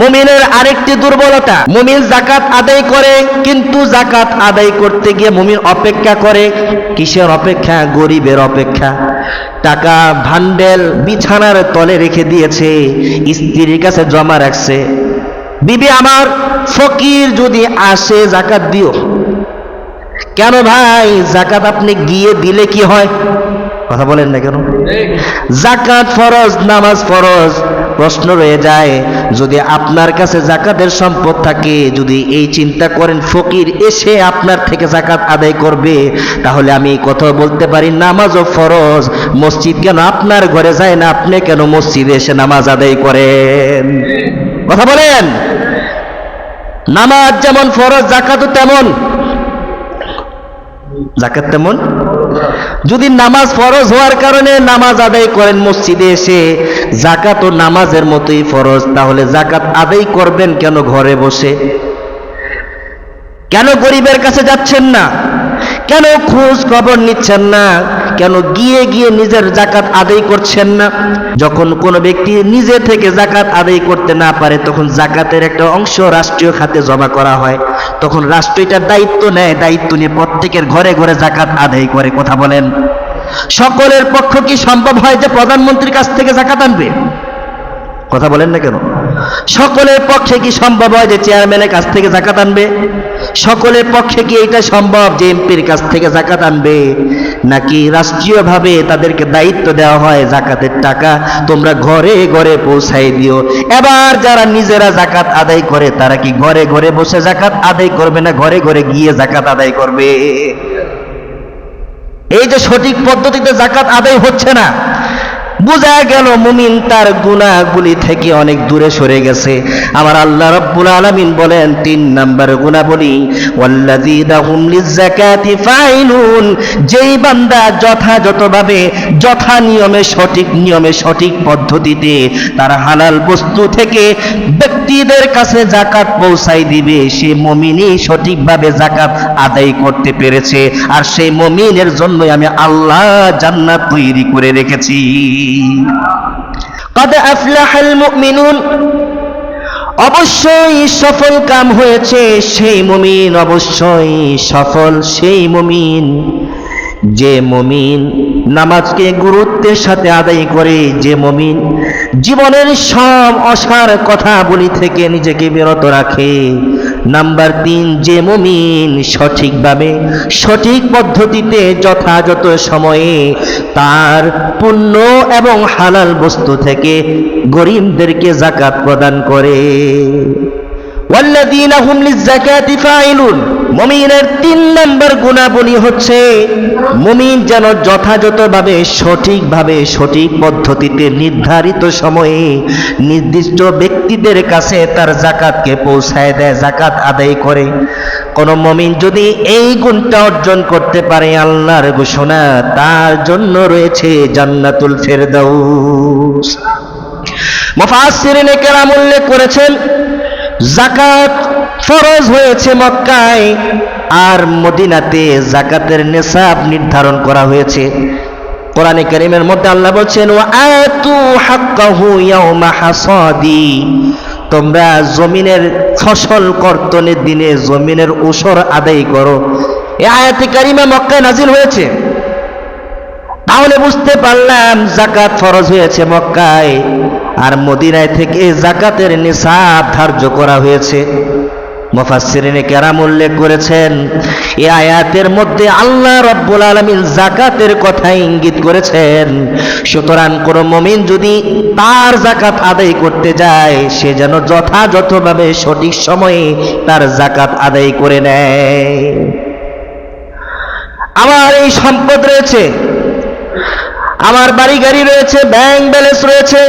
মুমিনের আরেকটি দুর্বলতা, মুমিন জাকাত আদায় করে, কিন্তু জাকাত আদায় করতে গিয়ে মুমিন অপেক্ষা করে, কিসের অপেক্ষা? গরিবের অপেক্ষা। টাকা ভান্ডেল বিছানার তলে রেখে দিয়েছে, স্ত্রীর কাছে জমা রাখছে। বিবি আমার, ফকির যদি আসে জাকাত দিও। কেন ভাই জাকাত আপনি গিয়ে দিলে কি হয়? কথা বলেন না কেন? জাকাত ফরজ নামাজ ফরজ প্রশ্ন রয়ে যায় যদি আপনার কাছে জাকাতের সম্পদ থাকে যদি এই চিন্তা করেন ফকির এসে আপনার থেকে জাকাত আদায় করবে তাহলে আমি এই কথা বলতে পারি নামাজও ফরজ মসজিদ কেন আপনার ঘরে যায় না? আপনি কেন মসজিদে এসে নামাজ আদায় করেন? কথা বলেন। নামাজ যেমন ফরজ জাকাতও তেমন। জাকাত তেমন? যদি নামাজ ফরজ হওয়ার কারণে নামাজ আদায় করেন মসজিদে এসে জাকাত ও নামাজের মতোই ফরজ, তাহলে জাকাত আদায় করবেন কেন ঘরে বসে? কেন গরিবের কাছে যাচ্ছেন না? কেন খোঁজ খবর নিচ্ছেন না? কেন গিয়ে গিয়ে নিজের জাকাত আদায় করছেন না? যখন কোনো ব্যক্তি নিজে থেকে জাকাত আদায় করতে না পারে, তখন জাকাতের একটা অংশ রাষ্ট্রীয় খাতে জমা করা হয়। তখন রাষ্ট্র এটার দায়িত্ব নেয়, দায়িত্ব নিয়ে প্রত্যেকের ঘরে ঘরে জাকাত আদায় করে, কথা বলেন। সকলের পক্ষ কি সম্ভব হয় যে প্রধানমন্ত্রীর কাছ থেকে জাকাত আনবে? কথা বলেন না কেন? সকলের পক্ষে কি সম্ভব হয় যে চেয়ারম্যানের কাছ থেকে জাকাত আনবে? সকলের পক্ষে কি এটা সম্ভব যে এমপির কাছ থেকে জাকাত আনবে? নাকি রাষ্ট্রীয়ভাবে তাদেরকে দায়িত্ব দেওয়া হয় জাকাতের টাকা? তোমরা ঘরে ঘরে পৌঁছাই দিও। এবার যারা নিজেরা জাকাত আদায় করে, তারা কি ঘরে ঘরে বসে জাকাত আদায় করবে না ঘরে ঘরে গিয়ে জাকাত আদায় করবে? এই যে সঠিক পদ্ধতিতে জাকাত আদায় হচ্ছে না বোঝা গেল মুমিন তার গুণাগুলি থেকে অনেক দূরে সরে গেছে। আমার আল্লাহ রব্বুল আলামিন বলেন, তিন নাম্বার গুণা বলি ওয়াল্লাযীনা হুম লিযাকাতি ফাইলুন যেই বান্দা যথাযথভাবে, যথা নিয়মে সঠিক নিয়মে সঠিক পদ্ধতিতে তার হালাল বস্তু থেকে ব্যক্তিদের কাছে জাকাত পৌঁছাই দিবে, সে মমিনই সঠিকভাবে জাকাত আদায় করতে পেরেছে। আর সেই মমিনের জন্যই আমি আল্লাহ জান্নাত তৈরি করে রেখেছি। قد أفلح المؤمنون অবশ্যই সফল কাম হয়েছে সেই মুমিন অবশ্যই সফল সেই মুমিন যে মমিন নামাজকে গুরুত্বের সাথে আদায় করে যে মমিন জীবনের সব অসার কথা বলি থেকে নিজেকে বিরত রাখে নাম্বার তিন, যে মমিন সঠিকভাবে, সঠিক পদ্ধতিতে যথাযথ সময়ে তার পুণ্য এবং হালাল বস্তু থেকে গরিবদেরকে জাকাত প্রদান করে। ওয়াল্লাযীনা হুম লিযাকাতি ফাইলুন মুমিনের তিন নম্বর গুণাবলী হচ্ছে মমিন যেন যথাযথভাবে, সঠিকভাবে, সঠিক পদ্ধতিতে নির্ধারিত সময়ে নির্দিষ্ট ব্যক্তিদের কাছে তার জাকাতকে পৌঁছায় দেয়, জাকাত আদায় করে। কোন মমিন যদি এই গুণটা অর্জন করতে পারে আল্লাহর ঘোষণা, তার জন্য রয়েছে জান্নাতুল ফেরদাউস। মুফাসসিরিনে কেরাম উল্লেখ করেছেন, জাকাত ফরজ হয়েছে মক্কায়, আর মদিনাতে জাকাতের নেশাব নির্ধারণ করা হয়েছে। কোরআনে কারিমের মধ্যে আল্লাহ বলছেন তোমরা জমিনের ফসল কর্তনের দিনে জমিনের ওসর আদায় করো। এই আয়াতে কারিমা মক্কায় নাজিল হয়েছে। তাহলে বুঝতে পারলাম জাকাত ফরজ হয়েছে মক্কায়, আর মদিনায় থেকে জাকাতের নিসাব ধার্য করা হয়েছে। মুফাসসিরিনে কেরাম উল্লেখ করেছেন এই আয়াতের মধ্যে আল্লাহ রব্বুল আলামিন জাকাতের কথা ইঙ্গিত করেছেন, সুতরাং কোন মমিন যদি তার জাকাত আদায় করতে যায়, সে যেন যথাযথভাবে সঠিক সময়ে তার জাকাত আদায় করে নেয়। আমার এই সম্পদ রয়েছে, আমার বাড়ি গাড়ি রয়েছে, ব্যাংক ব্যালেন্স রয়েছে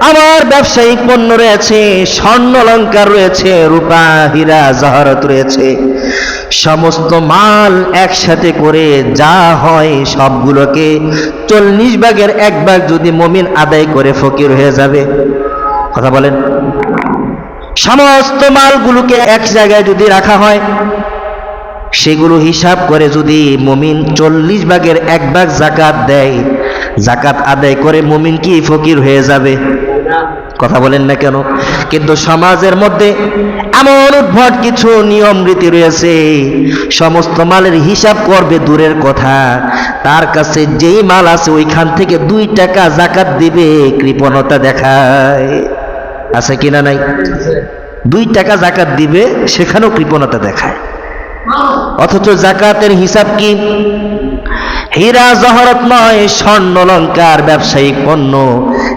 আমার ব্যবসায়িক পণ্য রয়েছে, স্বর্ণ অলঙ্কার রয়েছে, রূপা, হীরা, জহরত রয়েছে। সমস্ত মাল একসাথে করে যা হয় সবগুলোকে চল্লিশ ভাগের এক ভাগ যদি মমিন আদায় করে ফকির হয়ে যাবে। কথা বলেন। সমস্ত মালগুলোকে এক জায়গায় যদি রাখা হয়, সেগুলো হিসাব করে যদি মমিন চল্লিশ ভাগের এক ভাগ জাকাত দেয়, জাকাত আদায় করে মমিন কি ফকির হয়ে যাবে? কথা বলেন না কেন? কিন্তু সমাজের মধ্যে এমন উদ্ভট কিছু নিয়ম রীতি রয়েছে। সমস্ত মালের হিসাব করবে দূরের কথা। তার কাছে যেই মাল আছে ওইখান থেকে দুই টাকা জাকাত দিবে, কৃপণতা দেখায়। আছে কিনা নাই? দুই টাকা জাকাত দিবে, সেখানেও কৃপণতা দেখায়। অথচ জাকাতের হিসাব কি? হীরা, জহরত নয়, স্বর্ণ অলংকার ব্যবসায়িক পণ্য।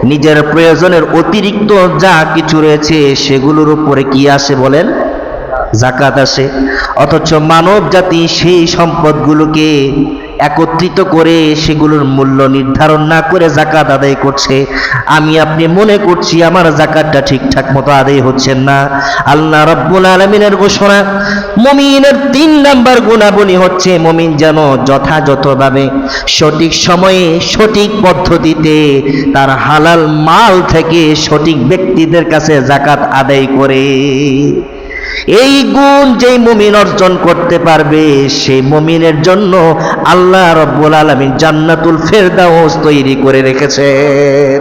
নিজের প্রয়োজনের অতিরিক্ত যা কিছু রয়েছে সেগুলোর উপরে কি আসে বলেন? জাকাত আসে। অথচ মানব জাতি সেই সম্পদগুলোকে একত্রিত করে সেগুলোর মূল্য নির্ধারণ না করে জাকাত আদায় করছে। আমি আপনি মনে করছি আমার জাকাতটা ঠিকঠাক মতো আদায় হচ্ছে না। আল্লাহ রব্বুল আলমিনের ঘোষণা, মমিনের তিন নাম্বার গুণাবলী হচ্ছে মমিন যেন যথাযথভাবে সঠিক সময়ে সঠিক পদ্ধতিতে তার হালাল মাল থেকে সঠিক ব্যক্তিদের কাছে জাকাত আদায় করে। এই গুণ যেই মুমিন অর্জন করতে পারবে, সেই মুমিনের জন্য আল্লাহ রব্বুল আলমিন জান্নাতুল ফেরদাউস তৈরি করে রেখেছেন।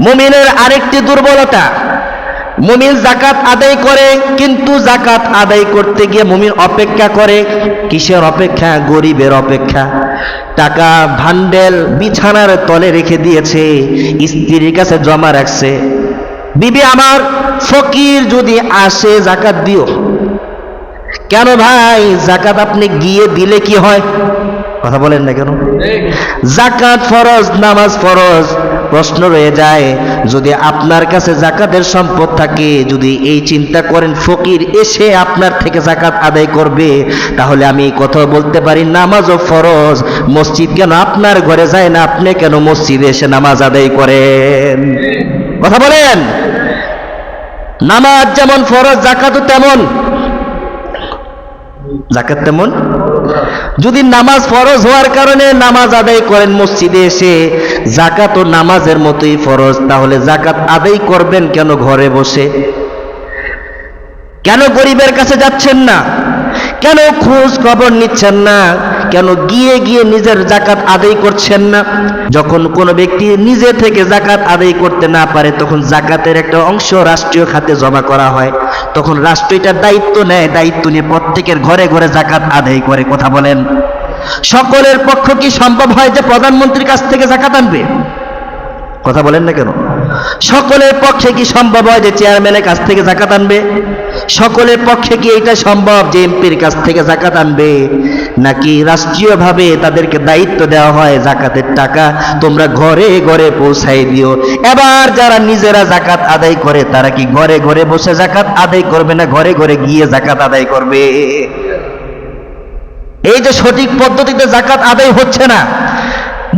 মুমিনের আরেকটি দুর্বলতা, মুমিন জাকাত আদায় করে, কিন্তু জাকাত আদায় করতে গিয়ে মুমিন অপেক্ষা করে, কিসের অপেক্ষা? গরিবের অপেক্ষা। টাকা, ভান্ডেল, বিছানার তলে রেখে দিয়েছে, স্ত্রীর কাছে জমা রাখছে। বিবি আমার, ফকির যদি আসে জাকাত দিও। কেন ভাই, জাকাত আপনি গিয়ে দিলে কি হয়? কথা বলেন না কেন? জাকাত ফরজ, নামাজ ফরজ, প্রশ্ন রয়ে যায়, যদি আপনার কাছে জাকাতের সম্পদ থাকে, যদি এই চিন্তা করেন ফকির এসে আপনার থেকে জাকাত আদায় করবে, তাহলে আমি এই কথা বলতে পারি, নামাজও ফরজ, মসজিদ কেন আপনার ঘরে যায় না, আপনি কেন মসজিদে এসে নামাজ আদায় করেন? কথা বলেন। নামাজ যেমন ফরজ, জাকাতও তেমন। জাকাত তেমন? যদি নামাজ ফরজ হওয়ার কারণে নামাজ আদায় করেন মসজিদে এসে জাকাত ও নামাজের মতোই ফরজ, তাহলে জাকাত আদায় করবেন কেন ঘরে বসে? কেন গরিবের কাছে যাচ্ছেন না? কেন খোঁজ খবর নিচ্ছেন না? কেন গিয়ে গিয়ে নিজের জাকাত আদায় করছেন না? যখন কোনো ব্যক্তি নিজে থেকে জাকাত আদায় করতে না পারে, তখন জাকাতের একটা অংশ রাষ্ট্রীয় খাতে জমা করা হয়। তখন রাষ্ট্র এটার দায়িত্ব নেয়, দায়িত্ব নিয়ে প্রত্যেকের ঘরে ঘরে জাকাত আদায় করে, কথা বলেন। সকলের পক্ষ কি সম্ভব হয় যে প্রধানমন্ত্রীর কাছ থেকে জাকাত আনবে? কথা বলেন না কেন? সকলের পক্ষে কি সম্ভব হয় যে চেয়ারম্যানের কাছ থেকে জাকাত আনবে? সকলের পক্ষে কি এটা সম্ভব যে এমপির কাছ থেকে জাকাত আনবে? নাকি রাষ্ট্রীয়ভাবে তাদেরকে দায়িত্ব দেওয়া হয় জাকাতের টাকা? তোমরা ঘরে ঘরে পৌঁছাই দিও। এবার যারা নিজেরা জাকাত আদায় করে, তারা কি ঘরে ঘরে বসে জাকাত আদায় করবে না ঘরে ঘরে গিয়ে জাকাত আদায় করবে? এই যে সঠিক পদ্ধতিতে জাকাত আদায় হচ্ছে না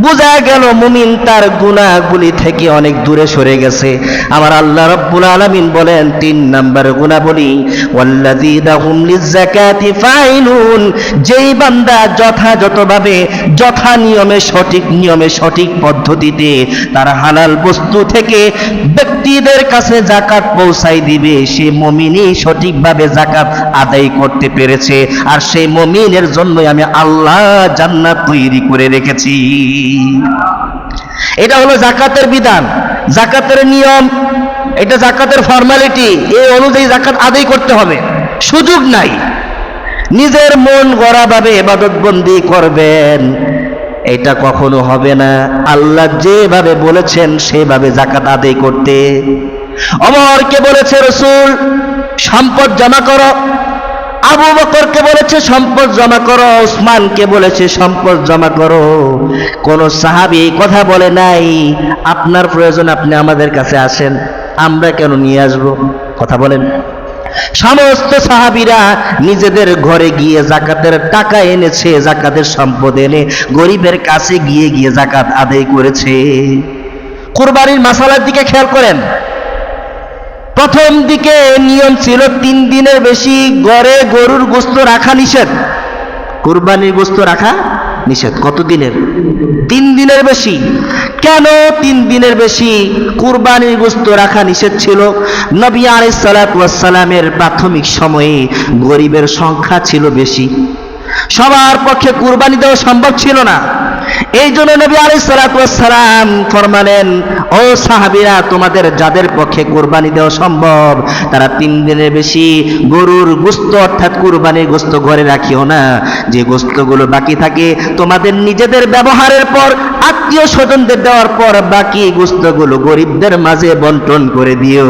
বোঝা গেল মুমিন তার গুণাগুলি থেকে অনেক দূরে সরে গেছে। আমার আল্লাহ রব্বুল আলামিন বলেন, তিন নাম্বার গুণা বলি ওয়াল্লাযীনা হুম লিযাকাতি ফাইলুন যেই বান্দা যথাযথভাবে, যথা নিয়মে, সঠিক নিয়মে, সঠিক পদ্ধতিতে তার হালাল বস্তু থেকে ব্যক্তিদের কাছে জাকাত পৌঁছাই দিবে, সে মমিনই সঠিকভাবে জাকাত আদায় করতে পেরেছে। আর সেই মমিনের জন্যই আমি আল্লাহ জান্নাত তৈরি করে রেখেছি। এটা হলো জাকাতের বিধান। জাকাতের নিয়ম, এটা জাকাতের ফর্মালিটি এই অনুযায়ী জাকাত আদায় করতে হবে। সুযোগ নাই। নিজের মন গড়াভাবে এবাদত বন্দি করবেন। এটা কখনো হবে না। আল্লাহ যেভাবে বলেছেন, সেভাবে জাকাত আদায় করতে। অমরকে বলেছে রসুল, সম্পদ জমা করো। আবু বকরকে বলেছে, সম্পদ জমা করো, ওসমানকে বলেছে, সম্পদ জমা করো। কোন সাহাবি এই কথা বলে নাই, আপনার প্রয়োজন আপনি আমাদের কাছে আসেন, আমরা কেন নিয়ে আসব? কথা বলেন। সমস্ত সাহাবিরা নিজেদের ঘরে গিয়ে জাকাতের টাকা এনেছে, জাকাতের সম্পদ এনে গরিবের কাছে গিয়ে গিয়ে জাকাত আদায় করেছে। কোরবানির মাসালার দিকে খেয়াল করেন। প্রথম দিকে নিয়ম ছিল তিন দিনের বেশি গড়ে গরুর গোস্ত রাখা নিষেধ। কুরবানির গোস্ত রাখা নিষেধ। কত দিনের? তিন দিনের বেশি। কেন তিন দিনের বেশি কুরবানির গোস্ত রাখা নিষেধ ছিল? নবী আলাইসালামের প্রাথমিক সময়ে গরিবের সংখ্যা ছিল বেশি। সবার পক্ষে কুরবানি দেওয়া সম্ভব ছিল না। এই জন্য নবী আলাই সালাম ফরমালেন ও সাহাবিরা, তোমাদের যাদের পক্ষে কোরবানি দেওয়া সম্ভব, তারা তিন দিনের বেশি গরুর গোস্ত অর্থাৎ কুরবানির গোস্ত ঘরে রাখিও না। যে গোস্তগুলো বাকি থাকে, তোমাদের নিজেদের ব্যবহারের পর, আত্মীয় স্বজনদের দেওয়ার পর, বাকি গোস্তগুলো গরিবদের মাঝে বন্টন করে দিও।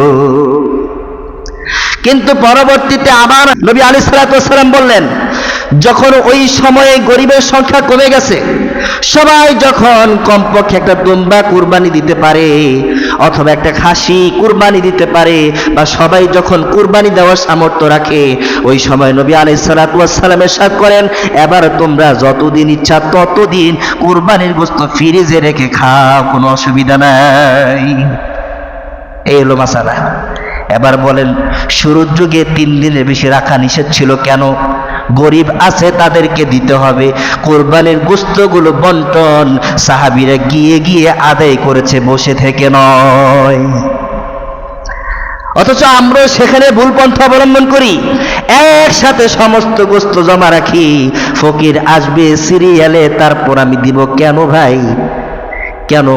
কিন্তু পরবর্তীতে আবার নবী আলী সালাতাম বললেন, যখন ওই সময়ে গরিবের সংখ্যা কমে গেছে সবাই যখন কমপক্ষে একটা দুম্বা কুরবানি দিতে পারে, অথবা একটা খাসি কুরবানি দিতে পারে, বা সবাই যখন কুরবানি দেওয়ার সামর্থ্য রাখে, ওই সময় নবী আলাই সালাতামের সাথ করেন, এবার তোমরা যতদিন ইচ্ছা ততদিন কুরবানির গোস্ত ফ্রিজে রেখে খাও, কোনো অসুবিধা নাই। এই হলো মাসালা। এবার বলেন, শুরুর যুগে তিন দিনের বেশি রাখা নিষেধ ছিল কেন? গরিব আছে তাদেরকে দিতে হবে। কোরবানির গুস্তগুলো বন্টন সাহাবিরা গিয়ে গিয়ে আদায় করেছে, বসে থেকে নয়। অথচ আমরা সেখানে ভুল পন্থা অবলম্বন করি। একসাথে সমস্ত গোস্ত জমা রাখি। ফকির আসবে সিরিয়ালে, তারপর আমি দিব কেন ভাই? কেন?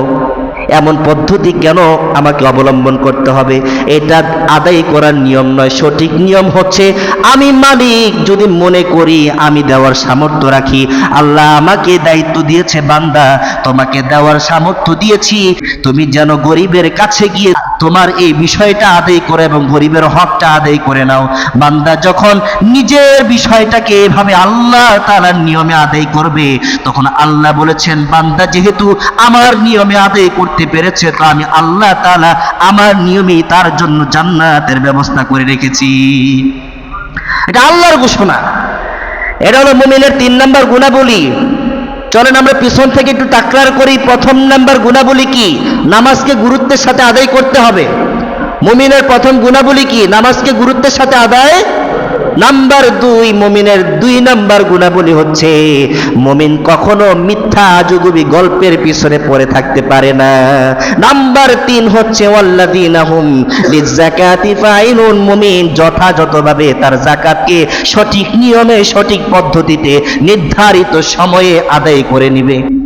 এমন পদ্ধতি কেন আমাকে অবলম্বন করতে হবে? এটা আদায় করার নিয়ম নয়, সঠিক নিয়ম হচ্ছে আমি মালিক, যদি মনে করি আমি দেওয়ার সামর্থ্য রাখি। আল্লাহ আমাকে দায়িত্ব দিয়েছে, বান্দা, তোমাকে দেওয়ার সামর্থ্য দিয়েছি। তুমি যেন গরিবের কাছে গিয়ে তোমার এই বিষয়টা আদায় করে এবং গরিবের হকটা আদায় করে নাও। বান্দা যখন নিজের বিষয়টাকে এভাবে আল্লাহ তালার নিয়মে আদায় করবে, তখন আল্লাহ বলেছেন, বান্দা, যেহেতু আমার নিয়মে আদায় করতে পেরেছে, তো আমি আল্লাহ তালা আমার নিয়মেই তার জন্য জান্নাতের ব্যবস্থা করে রেখেছি। এটা আল্লাহর ঘোষণা। এটা হলো মুমিনের তিন নম্বর গুণাবলী। চলেন আমরা পিছন থেকে একটু টাকরার করি। প্রথম নাম্বার গুণাবলী কি? নামাজকে গুরুত্বের সাথে আদায় করতে হবে। মুমিনের প্রথম গুণাবলী কি? নামাজকে গুরুত্বের সাথে আদায় নাম্বার দুই, মুমিনের দুই নাম্বার গুণাবলী হচ্ছে, মমিন কখনো মিথ্যা আজগুবি গল্পের পিছনে পড়ে থাকতে পারে না। নাম্বার তিন হচ্ছে মুমিন যথাযথভাবে তার জাকাতকে সঠিক নিয়মে, সঠিক পদ্ধতিতে নির্ধারিত সময়ে আদায় করে নিবে।